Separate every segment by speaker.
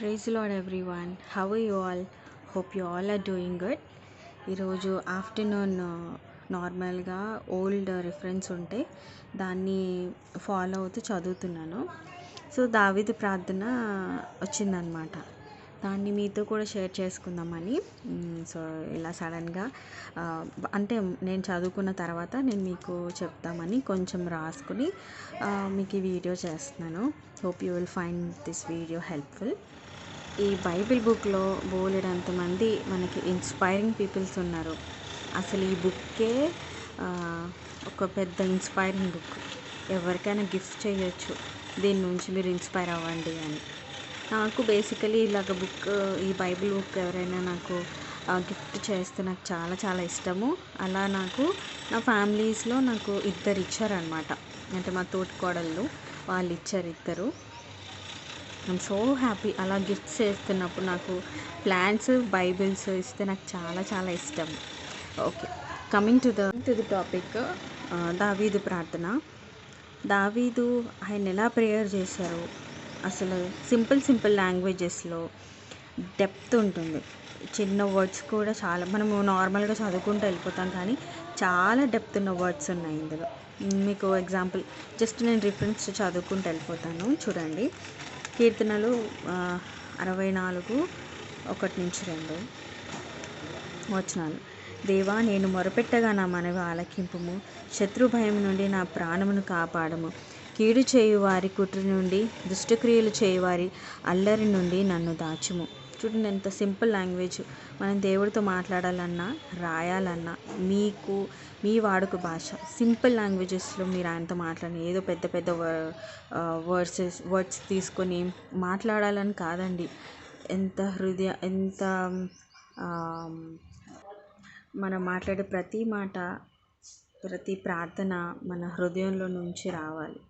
Speaker 1: Praise lord everyone how you all hope you all are doing good ఈరోజు afternoon నార్మల్గా old reference ఉంటే దాన్ని follow అవుతూ చదువుతున్నాను. సో దావిది ప్రార్థన వచ్చిందనమాట దాన్ని మీతో కూడా షేర్ చేసుకుందామని. Mm, సో ఇలా సడన్గా uh, అంటే నేను చదువుకున్న తర్వాత నేను మీకు చెప్తామని కొంచెం రాసుకుని uh, మీకు ఈ వీడియో చేస్తున్నాను. Hope you will find this video helpful ఈ బైబిల్ బుక్లో బోలెడంతమంది మనకి ఇన్స్పైరింగ్ పీపుల్స్ ఉన్నారు. అసలు ఈ బుక్కే ఒక పెద్ద ఇన్స్పైరింగ్ బుక్ ఎవరికైనా గిఫ్ట్ చేయొచ్చు. దీని నుంచి మీరు ఇన్స్పైర్ అవ్వండి అని. నాకు బేసికలీ ఇలాగ బుక్ ఈ బైబిల్ బుక్ ఎవరైనా నాకు గిఫ్ట్ చేస్తే నాకు చాలా చాలా ఇష్టము. అలా నాకు నా ఫ్యామిలీస్లో నాకు ఇద్దరు ఇచ్చారనమాట అంటే మా తోటి కోడళ్ళు వాళ్ళు ఇచ్చారు ఇద్దరు ఐమ్ సో హ్యాపీ అలా గిఫ్ట్స్ చేస్తున్నప్పుడు నాకు ప్లాంట్స్ బైబిల్స్ ఇస్తే నాకు చాలా చాలా ఇష్టం. Okay coming to the to the topic దావీదు ప్రార్థన. దావీదు ఆయన ఎలా ప్రేయర్ చేశారు? అసలు సింపుల్ సింపుల్ లాంగ్వేజెస్లో డెప్త్ ఉంటుంది. చిన్న వర్డ్స్ కూడా చాలా మనము నార్మల్గా చదువుకుంటూ వెళ్ళిపోతాం కానీ చాలా డెప్త్ ఉన్న వర్డ్స్ ఉన్నాయి ఇందులో. మీకు ఎగ్జాంపుల్ జస్ట్ నేను రిఫరెన్స్ చదువుకుంటూ వెళ్ళిపోతాను. చూడండి. కీర్తనలు అరవై నాలుగు ఒకటి నుంచి రెండు వచనాలు. దేవా నేను మొరపెట్టగా నా మనవి ఆలకింపుము. శత్రు భయం నుండి నా ప్రాణమును కాపాడము. కీడు చేయు వారి కుట్ర నుండి దుష్టక్రియలు చేయువారి అల్లరి నుండి నన్ను దాచుము. చూడండి ఎంత సింపుల్ లాంగ్వేజ్. మనం దేవుడితో మాట్లాడాలన్నా రాయాలన్నా మీకు మీ వాడుక భాష సింపుల్ లాంగ్వేజెస్లో మీరు ఆయనతో మాట్లాడి ఏదో పెద్ద పెద్ద వర్డ్సెస్ వర్డ్స్ తీసుకొని మాట్లాడాలని కాదండి. ఎంత హృదయ ఎంత మనం మాట్లాడే ప్రతి మాట ప్రతి ప్రార్థన మన హృదయంలో నుంచి రావాలి.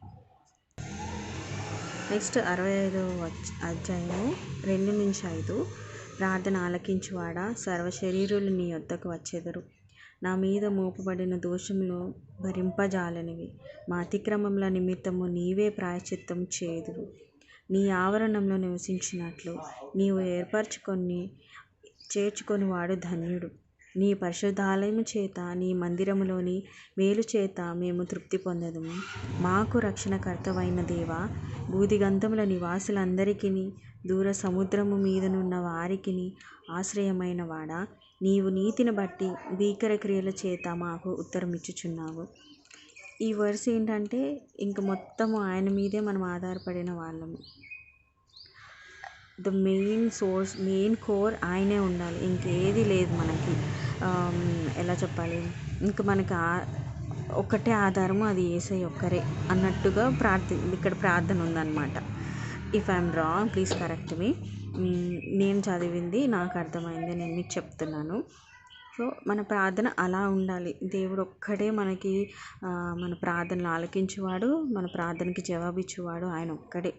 Speaker 1: నెక్స్ట్ అరవై ఐదు అధ్యాయము రెండు నుంచి ఐదు. ప్రార్థన ఆలకించువాడా సర్వ శరీరులు నీ వద్దకు వచ్చెదరు. నా మీద మోపబడిన దోషములు భరింపజాలనివి. మా అతిక్రమముల నిమిత్తము నీవే ప్రాయచిత్తం చేయదురు. నీ ఆవరణంలో నివసించినట్లు నీవు ఏర్పరచుకొని చేర్చుకొని వాడు ధన్యుడు. నీ పరిశుద్ధాలయము చేత నీ మందిరములోని మేలు చేత మేము తృప్తి పొందదుము. మాకు రక్షణకర్తవైన దేవా బూదిగంధముల నివాసులందరికీ దూర సముద్రము మీదనున్న వారికి ఆశ్రయమైన వాడా నీవు నీతిని బట్టి భీకర క్రియల చేత మాకు ఉత్తరం ఇచ్చుచున్నావు ఈ వర్స్ ఏంటంటే ఇంక మొత్తము ఆయన మీదే మనం ఆధారపడిన వాళ్ళము. The main source main core ఆయనే ఉండాలి. ఇంకేది లేదు మనకి. ఎలా చెప్పాలి? ఇంక మనకి ఒక్కటే ఆధారము అది ఏసై ఒక్కరే అన్నట్టుగా ప్రార్థి ఇక్కడ ప్రార్థన ఉందన్నమాట. If I'm wrong please correct me నేను చదివింది నాకు అర్థమైంది నేను మీకు చెప్తున్నాను. సో మన ప్రార్థన అలా ఉండాలి. దేవుడు ఒక్కడే మనకి మన ప్రార్థనలు ఆలకించేవాడు మన ప్రార్థనకి జవాబిచ్చేవాడు ఆయన ఒక్కడే.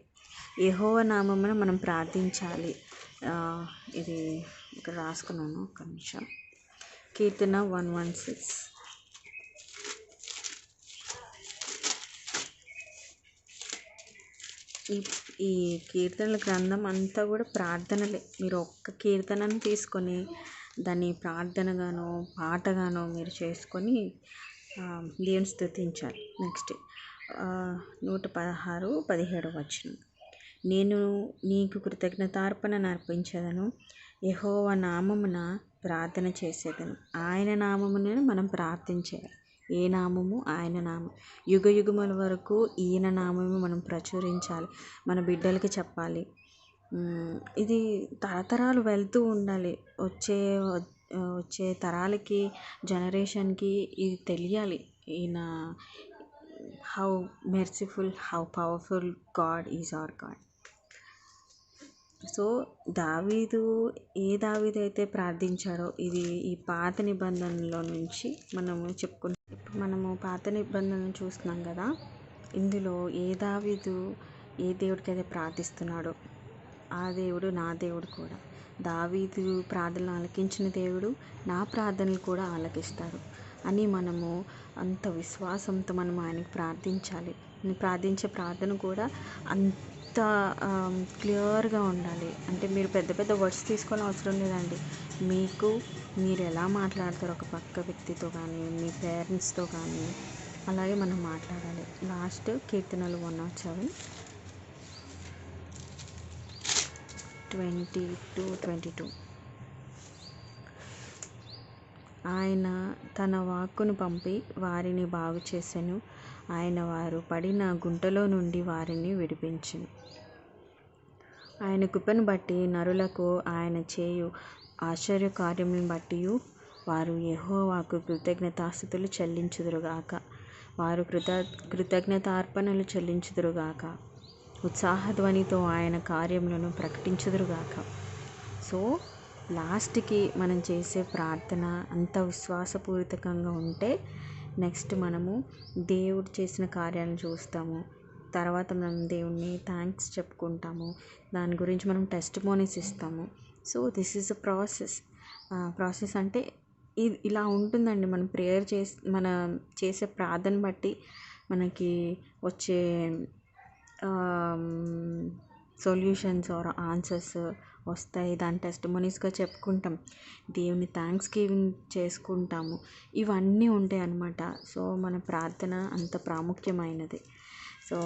Speaker 1: ఏహోవ నామమున మనం ప్రార్థించాలి. ఇది ఇక్కడ రాసుకున్నాను ఒక నిమిషం. కీర్తన వన్ వన్ సిక్స్. ఈ ఈ కీర్తనల గ్రంథం అంతా కూడా ప్రార్థనలే. మీరు ఒక్క కీర్తనను తీసుకొని దాన్ని ప్రార్థనగానో పాటగానో మీరు చేసుకొని దేవుని స్థుతించాలి నెక్స్ట్ నూట పదహారు పదిహేడు వచ్చిన నేను నీకు కృతజ్ఞతార్పణను అర్పించదను యెహోవ నామమున ప్రార్థన చేసేదను. ఆయన నామమున మనం ప్రార్థించేది ఏ నామము? ఆయన నామం. యుగ యుగముల వరకు ఈయన నామము మనం ప్రచురించాలి. మన బిడ్డలకి చెప్పాలి. ఇది తరతరాలు వెళ్తూ ఉండాలి. వచ్చే వచ్చే తరాలకి జనరేషన్కి ఇది తెలియాలి. ఈయన how merciful how powerful God is our God. So దావీదు ఏ దావీదు అయితే ప్రార్థించాడో ఇది ఈ పాత నిబంధనలో నుంచి మనము చెప్పుకున్నాం ఇప్పుడు మనము పాత నిబంధనలు చూస్తున్నాం కదా. ఇందులో ఏ దావీదు ఏ దేవుడికైతే ప్రార్థిస్తున్నాడో ఆ దేవుడు నా దేవుడు కూడా. దావీదు ప్రార్థనలు ఆలకించిన దేవుడు నా ప్రార్థనలు కూడా ఆలకిస్తాడు అని మనము అంత విశ్వాసంతో మనం ఆయనకు ప్రార్థించాలి. ప్రార్థించే ప్రార్థన కూడా అంత అంత క్లియర్గా ఉండాలి. అంటే మీరు పెద్ద పెద్ద వర్డ్స్ తీసుకోవాల్సిన అవసరం లేదండి. మీకు మీరు ఎలా మాట్లాడతారు ఒక పక్క వ్యక్తితో కానీ మీ పేరెంట్స్తో కానీ అలాగే మనం మాట్లాడాలి. లాస్ట్ కీర్తనలు one naught seven. Twenty two twenty two. ఆయన తన వాక్కును పంపి వారిని బాగు చేసెను. ఆయన వారు పడిన గుంటలో నుండి వారిని విడిపించెను. ఆయన కృపను బట్టి నరులకు ఆయన చేయు ఆశ్చర్య కార్యములను బట్టి వారు యెహోవాకు కృతజ్ఞతాస్థుతులు చెల్లించుదురుగాక. వారు కృత కృతజ్ఞతార్పణలు చెల్లించుదురుగాక. ఉత్సాహధ్వనితో ఆయన కార్యములను ప్రకటించుదురుగాక. సో లాస్ట్కి మనం చేసే ప్రార్థన అంత విశ్వాసపూరితంగా ఉంటే నెక్స్ట్ మనము దేవుడు చేసిన కార్యాలను చూస్తాము. తర్వాత మనం దేవుణ్ణి థ్యాంక్స్ చెప్పుకుంటాము. దాని గురించి మనం టెస్ట్ మోనీస్ ఇస్తాము so this is a process process అంటే ఇది ఇలా ఉంటుందండి. మనం ప్రేయర్ చేసి మన చేసే ప్రార్థన బట్టి మనకి వచ్చే సొల్యూషన్స్ ఆర్ ఆన్సర్స్ వస్తాయి. దాని టెస్ట్మోనీస్గా చెప్పుకుంటాం. దేవుని థ్యాంక్స్ గివింగ్ చేసుకుంటాము. ఇవన్నీ ఉంటాయి అన్నమాట సో మన ప్రార్థన అంత ప్రాముఖ్యమైనది. సో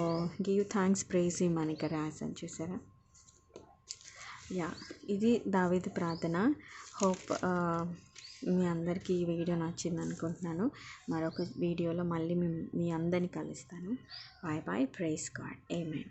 Speaker 1: గివ్ థ్యాంక్స్ ప్రైజ్ మనకి రాసాను చూసారా? యా ఇది దావేది ప్రార్థన. హోప్ uh, మీ అందరికీ ఈ వీడియో నచ్చింది అనుకుంటున్నాను. మరొక వీడియోలో మళ్ళీ మీ మీ అందరిని కలుస్తాను. Bye bye praise God amen